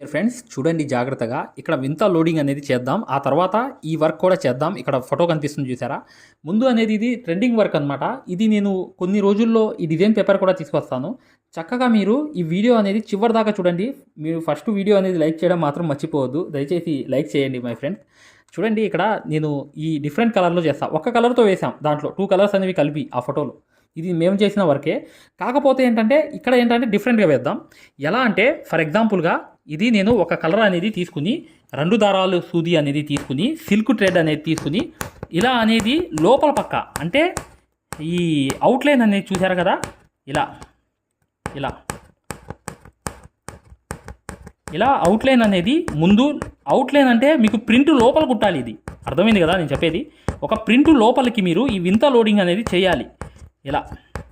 Friends చూడండి జాగ్రత్తగా. ఇక్కడ వింత లోడింగ్ అనేది చేద్దాం. ఆ తర్వాత ఈ వర్క్ కూడా చేద్దాం. ఇక్కడ ఫోటో కనిపిస్తుంది చూసారా? ముందు అనేది ఇది ట్రెండింగ్ వర్క్ అనమాట ఇది నేను కొన్ని రోజుల్లో ఈ డిజైన్ పేపర్ కూడా తీసుకొస్తాను. చక్కగా మీరు ఈ వీడియో అనేది చివరి దాకా చూడండి. మీరు ఫస్ట్ వీడియో అనేది లైక్ చేయడం మాత్రం మర్చిపోవద్దు. దయచేసి లైక్ చేయండి మై ఫ్రెండ్స్ చూడండి ఇక్కడ నేను ఈ డిఫరెంట్ కలర్లో చేస్తాను ఒక్క కలర్తో వేసాం దాంట్లో. టూ కలర్స్ అనేవి కలిపి ఆ ఫోటోలో ఇది మేము చేసిన వర్కే కాకపోతే ఏంటంటే ఇక్కడ ఏంటంటే డిఫరెంట్గా వేద్దాం. ఎలా అంటే ఫర్ ఎగ్జాంపుల్గా ఇది నేను ఒక కలర్ అనేది తీసుకుని రెండు దారాలు సూది అనేది తీసుకుని సిల్క్ ట్రెడ్ అనేది తీసుకుని ఇలా అనేది లోపల పక్క అంటే ఈ అవుట్లైన్ అనేది చూసారు కదా? ఇలా ఇలా. ఇలా అవుట్లైన్ అనేది ముందు అవుట్లైన్ అంటే మీకు ప్రింట్ లోపల కుట్టాలి ఇది. అర్థమైంది కదా నేను చెప్పేది? ఒక ప్రింట్ లోపలికి మీరు ఈ వింత లోడింగ్ అనేది చేయాలి. ఇలా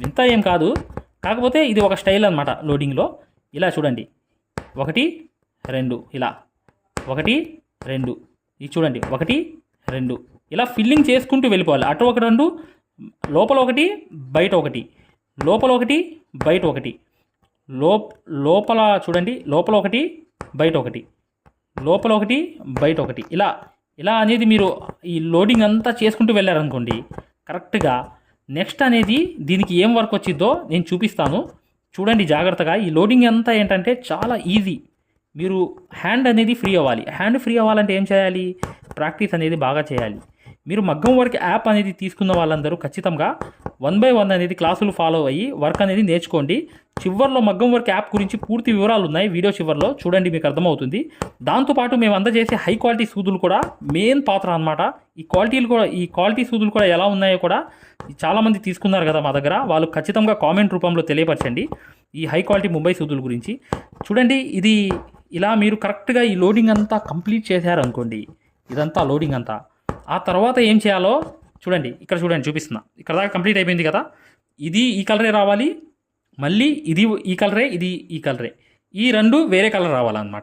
వింత ఏం కాదు. కాకపోతే ఇది ఒక స్టైల్ అనమాట లోడింగ్లో ఇలా చూడండి. ఒకటి రెండు ఇలా. ఒకటి రెండు. ఇది చూడండి ఒకటి రెండు. ఇలా ఫిల్లింగ్ చేసుకుంటూ వెళ్ళిపోవాలి. అటు ఒక రెండు లోపల ఒకటి బయట ఒకటి. లోపల ఒకటి బయట ఒకటి. లో లోపల చూడండి లోపల ఒకటి బయట ఒకటి. లోపల ఒకటి బయట ఒకటి. ఇలా ఇలా అనేది మీరు ఈ లోడింగ్ అంతా చేసుకుంటూ వెళ్ళారనుకోండి కరెక్ట్గా నెక్స్ట్ అనేది దీనికి ఏం వర్క్ వచ్చిందో నేను చూపిస్తాను. చూడండి జాగ్రత్తగా ఈ లోడింగ్ అంతా ఏంటంటే చాలా ఈజీ మీరు హ్యాండ్ అనేది ఫ్రీ అవ్వాలి. హ్యాండ్ ఫ్రీ అవ్వాలంటే ఏం చేయాలి? ప్రాక్టీస్ అనేది బాగా చేయాలి. మీరు మగ్గం వర్క్ యాప్ అనేది తీసుకున్న వాళ్ళందరూ ఖచ్చితంగా వన్ బై వన్ అనేది క్లాసులు ఫాలో అయ్యి వర్క్ అనేది నేర్చుకోండి. చివర్లో మగ్గం వర్క్ యాప్ గురించి పూర్తి వివరాలు ఉన్నాయి. వీడియో చివర్లో చూడండి మీకు అర్థమవుతుంది. దాంతోపాటు మేము అందజేసే హై క్వాలిటీ సూదులు కూడా మెయిన్ పాత్ర అనమాట ఈ క్వాలిటీలు కూడా ఈ క్వాలిటీ సూదులు కూడా ఎలా ఉన్నాయో కూడా చాలామంది తీసుకున్నారు కదా మా దగ్గర. వాళ్ళు ఖచ్చితంగా కామెంట్ రూపంలో తెలియపరచండి ఈ హై క్వాలిటీ ముంబై సూదుల గురించి. చూడండి ఇది ఇలా మీరు కరెక్ట్గా ఈ లోడింగ్ అంతా కంప్లీట్ చేశారనుకోండి ఇదంతా లోడింగ్ అంతా. ఆ తర్వాత ఏం చేయాలో చూడండి ఇక్కడ చూడండి చూపిస్తున్నా. ఇక్కడ దాకా కంప్లీట్ అయిపోయింది కదా? ఇది ఈ కలరే రావాలి మళ్ళీ ఇది ఈ కలరే ఇది ఈ కలరే. ఈ రెండు వేరే కలర్ రావాలన్నమాట.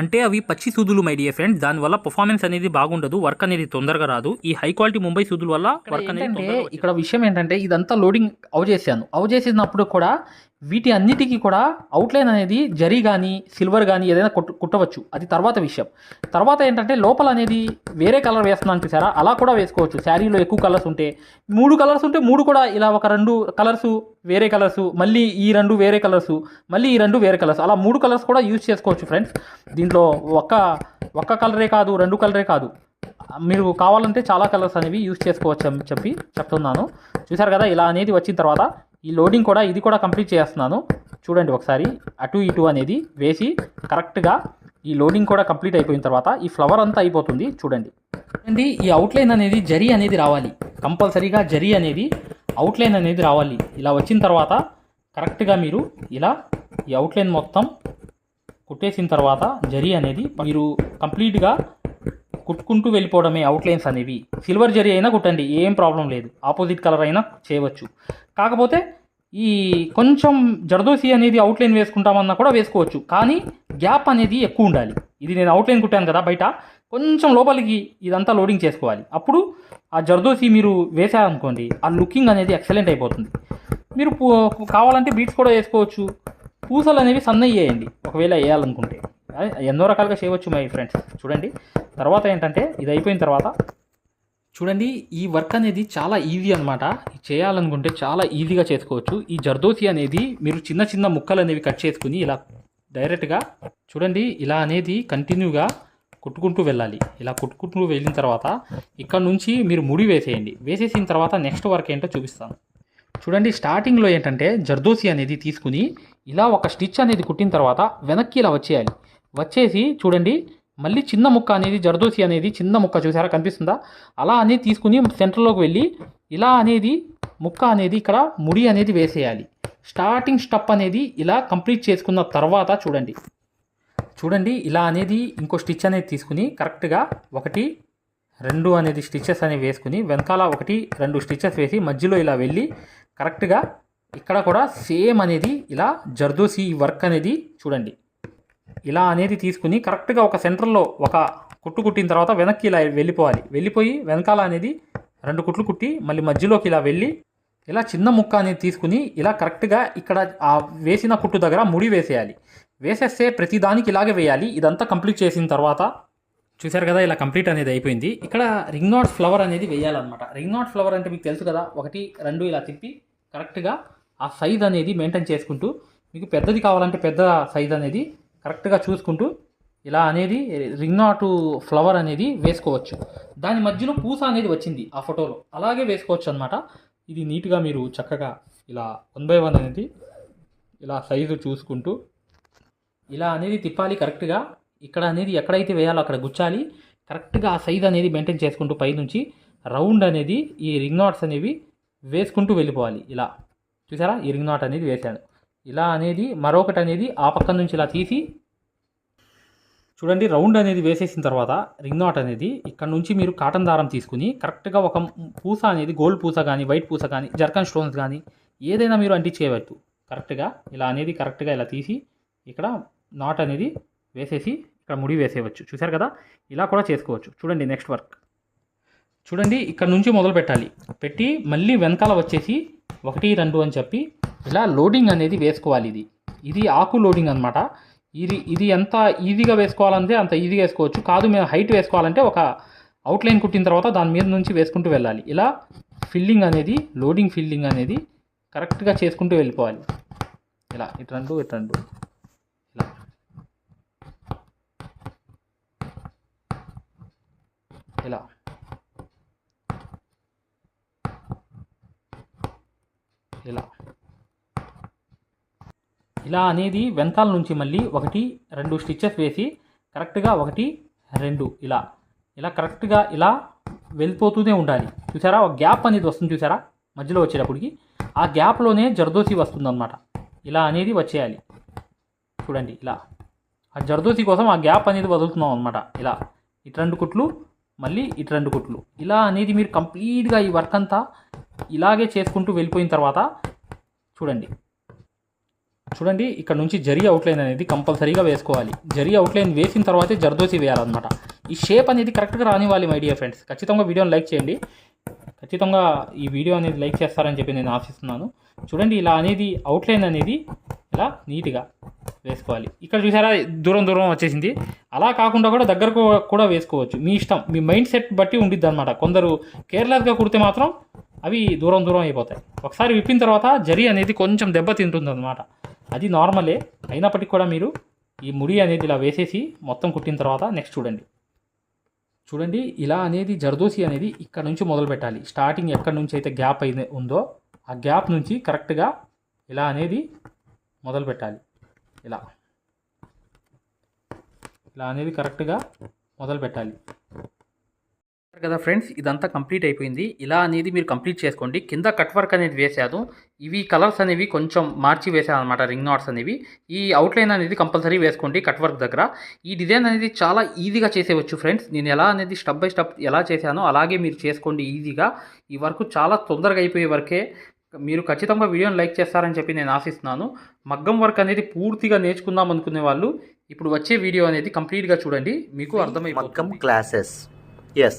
అంటే అవి పచ్చి సూదులు మై డియర్ ఫ్రెండ్స్ దానివల్ల పర్ఫార్మెన్స్ అనేది బాగుండదు వర్క్ అనేది తొందరగా రాదు. ఈ హై క్వాలిటీ ముంబై సూదుల వల్ల వర్క్ అనేది ఇక్కడ విషయం ఏంటంటే ఇదంతా లోడింగ్ అవు చేశాను. అవు చేసినప్పుడు కూడా వీటి అన్నిటికీ కూడా అవుట్లైన్ అనేది జరీ కానీ సిల్వర్ కానీ ఏదైనా కుట్ట కుట్టవచ్చు. అది తర్వాత విషయం. తర్వాత ఏంటంటే లోపల అనేది వేరే కలర్ వేస్తున్నాను చూసారా? అలా కూడా వేసుకోవచ్చు. శారీలో ఎక్కువ కలర్స్ ఉంటే. మూడు కలర్స్ ఉంటే మూడు కూడా ఇలా ఒక రెండు కలర్స్ వేరే కలర్స్ మళ్ళీ ఈ రెండు వేరే కలర్స్ మళ్ళీ ఈ రెండు వేరే కలర్స్ అలా మూడు కలర్స్ కూడా యూజ్ చేసుకోవచ్చు ఫ్రెండ్స్ దీంట్లో ఒక్క ఒక్క కలరే కాదు రెండు కలరే కాదు. మీరు కావాలంటే చాలా కలర్స్ అనేవి యూజ్ చేసుకోవచ్చు అని చెప్పి చెప్తున్నాను. చూసారు కదా? ఇలా అనేది వచ్చిన తర్వాత ఈ లోడింగ్ కూడా ఇది కూడా కంప్లీట్ చేస్తున్నాను. చూడండి ఒకసారి అటు ఇటు అనేది వేసి కరెక్ట్గా ఈ లోడింగ్ కూడా కంప్లీట్ అయిపోయిన తర్వాత ఈ ఫ్లవర్ అంతా అయిపోతుంది. చూడండి. చూడండి ఈ అవుట్లైన్ అనేది జరీ అనేది రావాలి. కంపల్సరీగా జరీ అనేది అవుట్లైన్ అనేది రావాలి. ఇలా వచ్చిన తర్వాత కరెక్ట్గా మీరు ఇలా ఈ అవుట్లైన్ మొత్తం కుట్టేసిన తర్వాత జరీ అనేది మీరు కంప్లీట్గా కుట్టుకుంటూ వెళ్ళిపోవడమే అవుట్లైన్స్ అనేవి. సిల్వర్ జరీ అయినా కుట్టండి ఏం ప్రాబ్లం లేదు. ఆపోజిట్ కలర్ అయినా చేయవచ్చు. కాకపోతే ఈ కొంచెం జర్దోసి అనేది అవుట్లైన్ వేసుకుంటామన్నా కూడా వేసుకోవచ్చు. కానీ గ్యాప్ అనేది ఎక్కువ ఉండాలి. ఇది నేను అవుట్లైన్ కుట్టాను కదా బయట. కొంచెం లోపలికి ఇదంతా లోడింగ్ చేసుకోవాలి. అప్పుడు ఆ జర్దోసి మీరు వేసారనుకోండి ఆ లుకింగ్ అనేది ఎక్సలెంట్ అయిపోతుంది. మీరు పూ- కావాలంటే బీట్స్ కూడా వేసుకోవచ్చు. పూసలు అనేవి సన్నయ్య వేయండి. ఒకవేళ వేయాలనుకుంటే. ఎన్నో రకాలుగా చేయవచ్చు మై ఫ్రెండ్స్ చూడండి. తర్వాత ఏంటంటే ఇది అయిపోయిన తర్వాత చూడండి ఈ వర్క్ అనేది చాలా ఈజీ అనమాట చేయాలనుకుంటే చాలా ఈజీగా చేసుకోవచ్చు. ఈ జర్దోసి అనేది మీరు చిన్న చిన్న ముక్కలు అనేవి కట్ చేసుకుని ఇలా డైరెక్ట్గా చూడండి ఇలా అనేది కంటిన్యూగా కుట్టుకుంటూ వెళ్ళాలి. ఇలా కుట్టుకుంటూ వెళ్ళిన తర్వాత ఇక్కడ నుంచి మీరు ముడి వేసేయండి. వేసేసిన తర్వాత నెక్స్ట్ వర్క్ ఏంటో చూపిస్తాను. చూడండి స్టార్టింగ్లో ఏంటంటే జర్దోసి అనేది తీసుకుని ఇలా ఒక స్టిచ్ అనేది కుట్టిన తర్వాత వెనక్కి ఇలా వచ్చేయాలి. వచ్చేసి చూడండి మళ్ళీ చిన్న ముక్క అనేది జర్దోసి అనేది చిన్న ముక్క చూసారా? కనిపిస్తుందా? అలా అనేది తీసుకుని సెంటర్లోకి వెళ్ళి ఇలా అనేది ముక్క అనేది ఇక్కడ ముడి అనేది వేసేయాలి. స్టార్టింగ్ స్టప్ అనేది ఇలా కంప్లీట్ చేసుకున్న తర్వాత చూడండి. చూడండి ఇలా అనేది ఇంకో స్టిచ్ అనేది తీసుకుని కరెక్ట్గా ఒకటి రెండు అనేది స్టిచెస్ అనేవి వేసుకుని వెనకాల ఒకటి రెండు స్టిచెస్ వేసి మధ్యలో ఇలా వెళ్ళి కరెక్ట్గా ఇక్కడ కూడా సేమ్ అనేది ఇలా జర్దోసి వర్క్ అనేది చూడండి. ఇలా అనేది తీసుకుని కరెక్ట్గా ఒక సెంటర్లో ఒక కుట్టు కుట్టిన తర్వాత వెనక్కి ఇలా వెళ్ళిపోవాలి. వెళ్ళిపోయి వెనకాల అనేది రెండు కుట్లు కుట్టి మళ్ళీ మధ్యలోకి ఇలా వెళ్ళి ఇలా చిన్న ముక్క అనేది తీసుకుని ఇలా కరెక్ట్గా ఇక్కడ ఆ వేసిన కుట్టు దగ్గర ముడి వేసేయాలి. వేసేస్తే ప్రతిదానికి ఇలాగే వేయాలి. ఇదంతా కంప్లీట్ చేసిన తర్వాత చూశారు కదా ఇలా కంప్లీట్ అనేది అయిపోయింది. ఇక్కడ రింగ్ నాట్ ఫ్లవర్ అనేది వేయాలన్నమాట. రింగ్ నాట్ ఫ్లవర్ అంటే మీకు తెలుసు కదా ఒకటి రెండు ఇలా తిప్పి కరెక్ట్గా ఆ సైజ్ అనేది మెయింటైన్ చేసుకుంటూ మీకు పెద్దది కావాలంటే పెద్ద సైజ్ అనేది కరెక్ట్గా చూసుకుంటూ ఇలా అనేది రింగ్ నాటు ఫ్లవర్ అనేది వేసుకోవచ్చు. దాని మధ్యలో పూస అనేది వచ్చింది ఆ ఫోటోలో. అలాగే వేసుకోవచ్చు అనమాట ఇది నీట్గా మీరు చక్కగా ఇలా వన్ బై వన్ అనేది ఇలా సైజు చూసుకుంటూ ఇలా అనేది తిప్పాలి కరెక్ట్గా. ఇక్కడ అనేది ఎక్కడైతే వేయాలో అక్కడ గుచ్చాలి. కరెక్ట్గా ఆ సైజ్ అనేది మెయింటైన్ చేసుకుంటూ పైనుంచి రౌండ్ అనేది ఈ రింగ్ నాట్స్ అనేవి వేసుకుంటూ వెళ్ళిపోవాలి. ఇలా చూసారా? ఈ రింగ్ నాట్ అనేది వేశాను. ఇలా అనేది మరొకటి అనేది ఆ పక్క నుంచి ఇలా తీసి చూడండి రౌండ్ అనేది వేసేసిన తర్వాత రింగ్ నాట్ అనేది ఇక్కడ నుంచి మీరు కాటన్ దారం తీసుకుని కరెక్ట్గా ఒక పూస అనేది గోల్డ్ పూస కానీ వైట్ పూస కానీ జర్కన్ స్టోన్స్ కానీ ఏదైనా మీరు అంటించేయవచ్చు. కరెక్ట్గా ఇలా అనేది కరెక్ట్గా ఇలా తీసి ఇక్కడ నాట్ అనేది వేసేసి ఇక్కడ ముడి వేసేయవచ్చు. చూసారు కదా? ఇలా కూడా చేసుకోవచ్చు. చూడండి నెక్స్ట్ వర్క్ చూడండి ఇక్కడ నుంచి మొదలు పెట్టాలి పెట్టి మళ్ళీ వెనకాల వచ్చేసి ఒకటి రెండు అని చెప్పి ఇలా లోడింగ్ అనేది వేసుకోవాలి ఇది. ఇది ఆకు లోడింగ్ అనమాట ఇది ఇది ఎంత ఈజీగా వేసుకోవాలంటే అంత ఈజీగా వేసుకోవచ్చు. కాదు మేము హైట్ వేసుకోవాలంటే ఒక అవుట్లైన్ కుట్టిన తర్వాత దాని మీద నుంచి వేసుకుంటూ వెళ్ళాలి. ఇలా ఫిల్లింగ్ అనేది లోడింగ్ ఫిల్లింగ్ అనేది కరెక్ట్గా చేసుకుంటూ వెళ్ళిపోవాలి. ఇలా ఇటు రెండు ఇటు రెండు. ఇలా. ఇలా. ఇలా. ఇలా అనేది వెంతాల నుంచి మళ్ళీ ఒకటి రెండు స్టిచ్చెస్ వేసి కరెక్ట్గా ఒకటి రెండు ఇలా. ఇలా కరెక్ట్గా ఇలా వెళ్ళిపోతూనే ఉండాలి. చూసారా? ఒక గ్యాప్ అనేది వస్తుంది చూసారా? మధ్యలో వచ్చేటప్పటికి. ఆ గ్యాప్లోనే జర్దోసి వస్తుందన్నమాట. ఇలా అనేది వచ్చేయాలి. చూడండి ఇలా. ఆ జర్దోసి కోసం ఆ గ్యాప్ అనేది వదులుతున్నాం అనమాట ఇలా. ఇటు రెండు కుట్లు మళ్ళీ ఇటు రెండు కుట్లు. ఇలా అనేది మీరు కంప్లీట్గా ఈ వర్క్ అంతా ఇలాగే చేసుకుంటూ వెళ్ళిపోయిన తర్వాత చూడండి. చూడండి ఇక్కడ నుంచి జరీ అవుట్లైన్ అనేది కంపల్సరీగా వేసుకోవాలి. జరి అవుట్లైన్ వేసిన తర్వాతే జర్దోసి వేయాలన్నమాట. ఈ షేప్ అనేది కరెక్ట్గా రానివ్వాలి మై డియర్ ఫ్రెండ్స్ ఖచ్చితంగా వీడియోని లైక్ చేయండి. ఖచ్చితంగా ఈ వీడియో అనేది లైక్ చేస్తారని చెప్పి నేను ఆశిస్తున్నాను. చూడండి ఇలా అనేది అవుట్లైన్ అనేది ఇలా నీట్గా వేసుకోవాలి. ఇక్కడ చూసారా దూరం దూరం వచ్చేసింది. అలా కాకుండా కూడా దగ్గరకు కూడా వేసుకోవచ్చు. మీ ఇష్టం మీ మైండ్ సెట్ బట్టి ఉండిద్ది అనమాట కొందరు కేర్లెస్గా కుడితే మాత్రం అవి దూరం దూరం అయిపోతాయి. ఒకసారి విప్పిన తర్వాత జరి అనేది కొంచెం దెబ్బతింటుంది అనమాట అది నార్మలే అయినప్పటికీ కూడా మీరు ఈ ముడి అనేది ఇలా వేసేసి మొత్తం కుట్టిన తర్వాత నెక్స్ట్ చూడండి. చూడండి ఇలా అనేది జర్దోసి అనేది ఇక్కడ నుంచి మొదలు పెట్టాలి. స్టార్టింగ్ ఎక్కడి నుంచి అయితే గ్యాప్ అయింది ఉందో ఆ గ్యాప్ నుంచి కరెక్ట్గా ఇలా అనేది మొదలు పెట్టాలి. ఇలా. ఇలా అనేది కరెక్ట్గా మొదలు పెట్టాలి. కదా ఫ్రెండ్స్ ఇదంతా కంప్లీట్ అయిపోయింది. ఇలా అనేది మీరు కంప్లీట్ చేసుకోండి. కింద కట్ వర్క్ అనేది వేసాను ఇవి కలర్స్ అనేవి కొంచెం మార్చి వేసాను అనమాట రింగ్ నాట్స్ అనేవి. ఈ అవుట్లైన్ అనేది కంపల్సరీ వేసుకోండి కట్ వర్క్ దగ్గర. ఈ డిజైన్ అనేది చాలా ఈజీగా చేసేవచ్చు ఫ్రెండ్స్. నేను ఎలా అనేది స్టెప్ బై స్టెప్ ఎలా చేశానో అలాగే మీరు చేసుకోండి ఈజీగా. ఈ వర్క్ చాలా తొందరగా అయిపోయే వరకే మీరు ఖచ్చితంగా వీడియోని లైక్ చేస్తారని చెప్పి నేను ఆశిస్తున్నాను. మగ్గం వర్క్ అనేది పూర్తిగా నేర్చుకుందాం అనుకునే వాళ్ళు ఇప్పుడు వచ్చే వీడియో అనేది కంప్లీట్గా చూడండి. మీకు మగ్గం అర్థమైపోతుంది. Classes yes